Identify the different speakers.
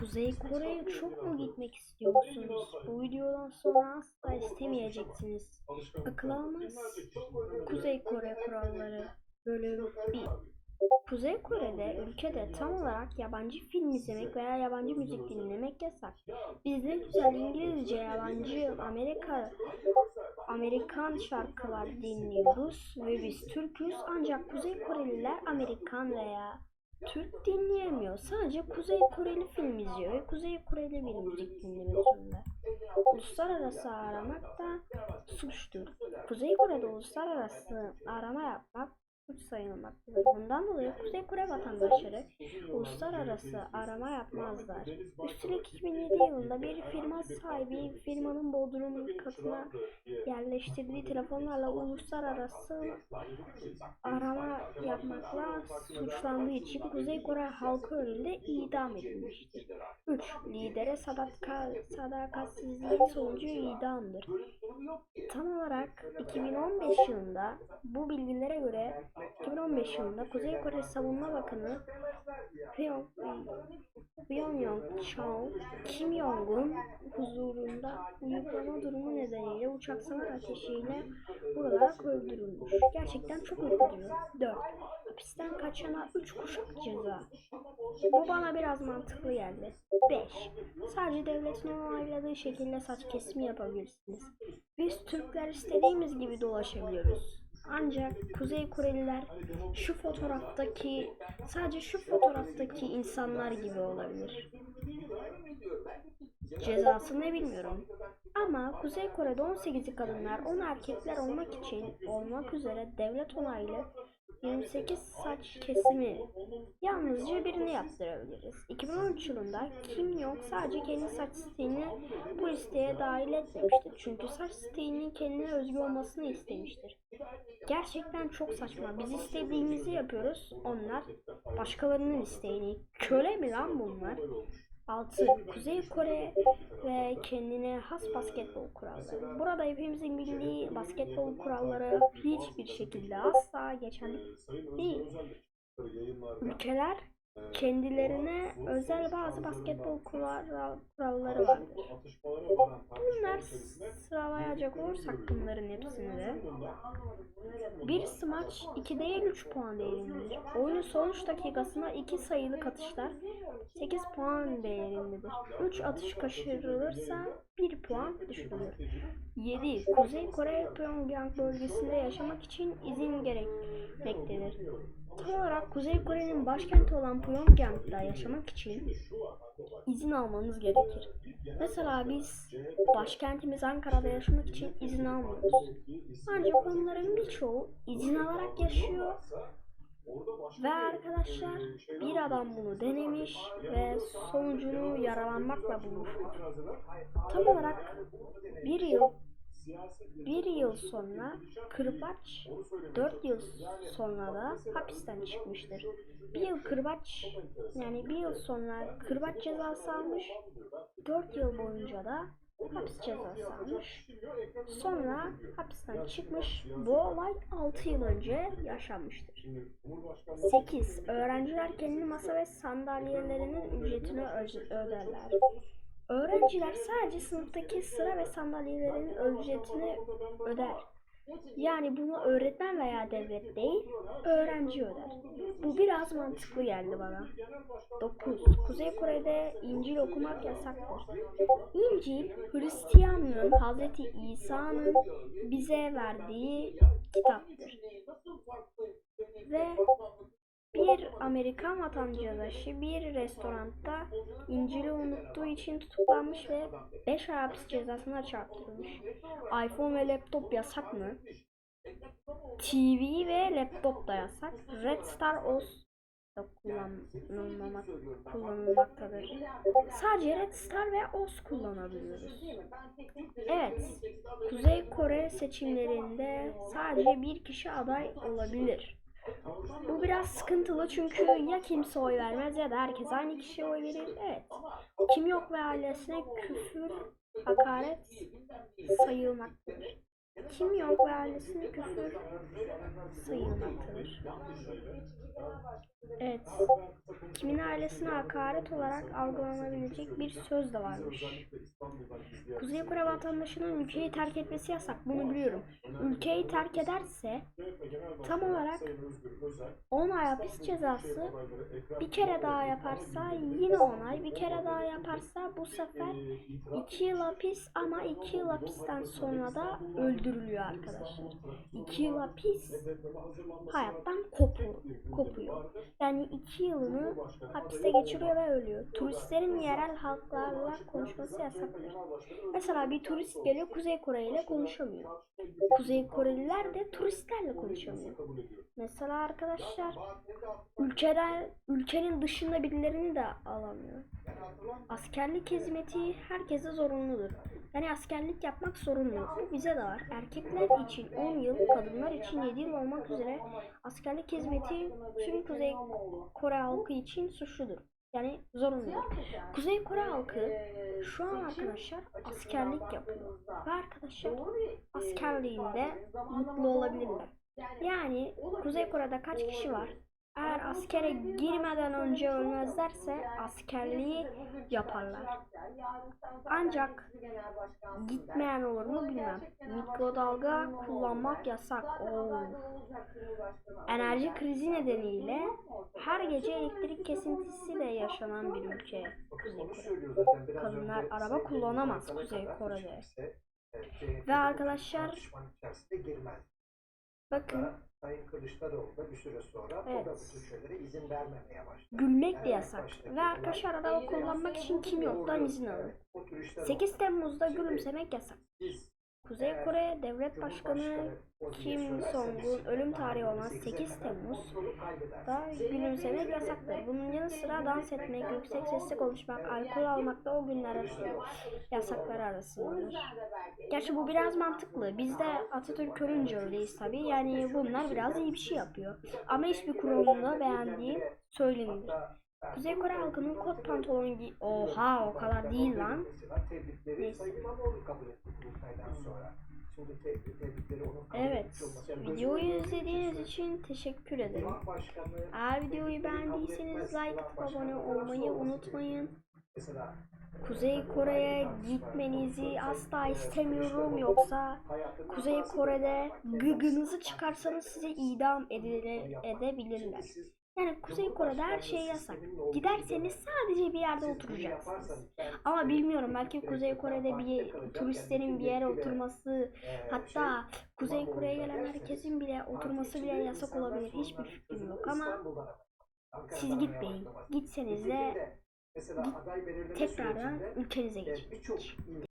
Speaker 1: Kuzey Kore'ye çok mu gitmek istiyorsunuz? Bu videodan sonra asla istemeyeceksiniz. Akıl almaz. Kuzey Kore kuralları bölüm 1 Kuzey Kore'de ülkede tam olarak yabancı film izlemek veya yabancı müzik dinlemek yasak. Biz de güzel İngilizce, yabancı, Amerika, Amerikan şarkılar dinliyoruz ve biz Türk'üz ancak Kuzey Koreliler Amerikan veya Türk dinleyemiyor. Sadece Kuzey Koreli film izliyor ve Kuzey Koreli bir müzik dinlemek zorunda. Uluslararası aramak da suçtur. Kuzey Kore'de uluslararası arama yapmak suç sayılmaktadır. Bundan dolayı Kuzey Kore vatandaşları uluslararası arama yapmazlar. Üstelik 2007 yılında bir firma sahibi firmanın bodrum katına yerleştirdiği telefonlarla uluslararası arama yapmakla suçlandığı için Kuzey Kore halkı önünde idam edilmiştir. 3. Lidere sadaka, sadakatsizliğin sonucu idamdır. Tam olarak 2015 yılında bu bilgilere göre 2015 yılında Kuzey Kore Savunma Bakanı Pyong, Pyongyang Chao Kim Jong-un huzurunda uyuklama durumu nedeniyle uçak savar ateşiyle vurularak öldürülmüş. Gerçekten çok ürkütücü. 4. Hapisten kaçana 3 kuşak ceza. Bu bana biraz mantıklı geldi. 5. Sadece devletin onayladığı şekilde saç kesimi yapabilirsiniz. Biz Türkler istediğimiz gibi dolaşabiliyoruz. Ancak Kuzey Koreliler şu fotoğraftaki sadece şu fotoğraftaki insanlar gibi olabilir. Cezası ne bilmiyorum. Ama Kuzey Kore'de 18'i kadınlar, 10 erkekler olmak için olmak üzere devlet onaylı 28 saç kesimi yalnızca birini yaptırabiliriz. 2013 yılında Kim Jong sadece kendi saç stilini bu listeye dahil etmemiştir. Çünkü saç stilinin kendine özgü olmasını istemiştir. Gerçekten çok saçma. Biz istediğimizi yapıyoruz. Onlar başkalarının isteğini. Köle mi lan bunlar? 6. Kuzey Kore ve kendine has basketbol kuralları. Burada hepimizin bildiği basketbol kuralları hiçbir şekilde asla geçerli değil. Ülkeler kendilerine özel bazı basketbol kural- kuralları vardır. Bunlar sıralayacak olursak bunların hepsini de bir smaç 2 değil 3 puan değerindedir. Oyunun sonuç dakikasına 2 sayılı atışlar 8 puan değerindedir. 3 atış kaçırılırsa 1 puan düşürülür. 7. Kuzey Kore Pyongyang bölgesinde yaşamak için izin gerekmektedir. Tam olarak Kuzey Kore'nin başkenti olan Pyongyang'da yaşamak için izin almanız gerekir. Mesela biz başkentimiz Ankara'da yaşamak için izin almıyoruz. Ancak onların birçoğu izin alarak yaşıyor ve arkadaşlar bir adam bunu denemiş ve sonucunu yaralanmakla bulmuştur. Tam olarak bir yıl bir yıl sonra Kırbaç 4 yıl sonra da hapisten çıkmıştır. Bir yıl Kırbaç yani bir yıl sonra Kırbaç cezası almış. 4 yıl boyunca da hapis cezası almış. Sonra hapisten çıkmış. Bu olay 6 yıl önce yaşanmıştır. 8. Öğrenciler kendi masa ve sandalyelerinin ücretini öderler. Öğrenciler sadece sınıftaki sıra ve sandalyelerin ücretini öder. Yani bunu öğretmen veya devlet değil, öğrenci öder. Bu biraz mantıklı geldi bana. 9. Kuzey Kore'de İncil okumak yasaktır. İncil, Hristiyanlığın Hz. İsa'nın bize verdiği kitaptır. Ve bir Amerikan vatandaşı bir restoranda İncil'i unuttuğu için tutuklanmış ve 5 ay hapis cezasına çarptırılmış. iPhone ve laptop yasak mı? TV ve laptop da yasak. Red Star OS da kullanılmamak, kullanılmaktadır. Sadece Red Star ve OS kullanabiliyoruz. Evet, Kuzey Kore seçimlerinde sadece bir kişi aday olabilir. Bu biraz sıkıntılı çünkü ya kimse oy vermez ya da herkes aynı kişiye oy verir. Evet. Kim yok ve ailesine küfür, hakaret sayılmaktadır. Kim Jong ve ailesine küfür sayılmaktadır. Evet. Kimin ailesine hakaret olarak algılanabilecek bir söz de varmış. Kuzey Kore vatandaşının ülkeyi terk etmesi yasak. Bunu biliyorum. Ülkeyi terk ederse tam olarak 10 ay hapis cezası bir kere daha yaparsa yine 10 ay bir kere daha yaparsa bu sefer 2 yıl hapis ama 2 yıl hapisten sonra da öldürülüyor arkadaşlar. 2 yıl hapis hayattan kopuyor. kopuyor. Yani 2 yılını hapiste geçiriyor ve ölüyor. Turistlerin yerel halklarla konuşması yasaktır. Mesela bir turist geliyor Kuzey Kore ile konuşamıyor. Kuzey Koreliler de turistlerle konuşamıyor. Mesela arkadaşlar ülkeden ülkenin dışında birilerini de alamıyor. Askerlik hizmeti herkese zorunludur. Yani askerlik yapmak zorunlu. Bu bize de var. Erkekler için 10 yıl, kadınlar için 7 yıl olmak üzere askerlik hizmeti tüm Kuzey Kore halkı için suçludur. Yani zorunludur. Kuzey Kore halkı şu an arkadaşlar askerlik yapıyor. Ve arkadaşlar askerliğinde mutlu olabilirler. Yani Kuzey Kore'de kaç kişi var? Eğer askere girmeden önce ölmezlerse askerliği yaparlar. Ancak gitmeyen olur mu bilmem. Mikrodalga kullanmak yasak. Oo. Enerji krizi nedeniyle her gece elektrik kesintisi de yaşanan bir ülke Kuzey Kore. Kadınlar araba kullanamaz Kuzey Kore'de. Ve arkadaşlar bakın
Speaker 2: Sayın Kılıçdaroğlu da bir süre sonra da
Speaker 1: Evet.
Speaker 2: bu tür şeylere izin vermemeye başladı.
Speaker 1: gülmek de yasak. Ve arkadaşlar araba kullanmak için kim yoktan izin alın.
Speaker 2: O turistler
Speaker 1: 8 Temmuz'da gülümsemek yasak.
Speaker 2: Biz
Speaker 1: Kuzey Kore Devlet Başkanı Kim Jong-un ölüm tarihi olan 8 Temmuz'da gülümsemek yasaktır. Bunun yanı sıra dans etmek, yüksek sesle konuşmak, alkol almak da o günler yasaklar arasındadır. Gerçi bu biraz mantıklı. Biz de Atatürk ölünce öyleyiz tabii. Yani bunlar biraz iyi bir şey yapıyor. Ama hiçbir kurumunda beğendiğim söylenilir. Kuzey Kore halkının kot pantolon giy... Oha o kadar değil lan. Neyse. Evet. Videoyu izlediğiniz için teşekkür ederim. Eğer videoyu beğendiyseniz like atıp abone olmayı unutmayın. Kuzey Kore'ye gitmenizi asla istemiyorum yoksa Kuzey Kore'de gıgınızı çıkarsanız size idam edile, edebilirler. Yani Kuzey Kore'de her şey yasak. Giderseniz sadece bir yerde oturacaksınız. Ama bilmiyorum belki Kuzey Kore'de bir turistlerin bir yere oturması hatta Kuzey Kore'ye gelen herkesin bile oturması bile yasak olabilir. Hiçbir fikrim yok ama siz gitmeyin. Gitseniz de
Speaker 2: belirleme
Speaker 1: tekrardan ülkenize geçin.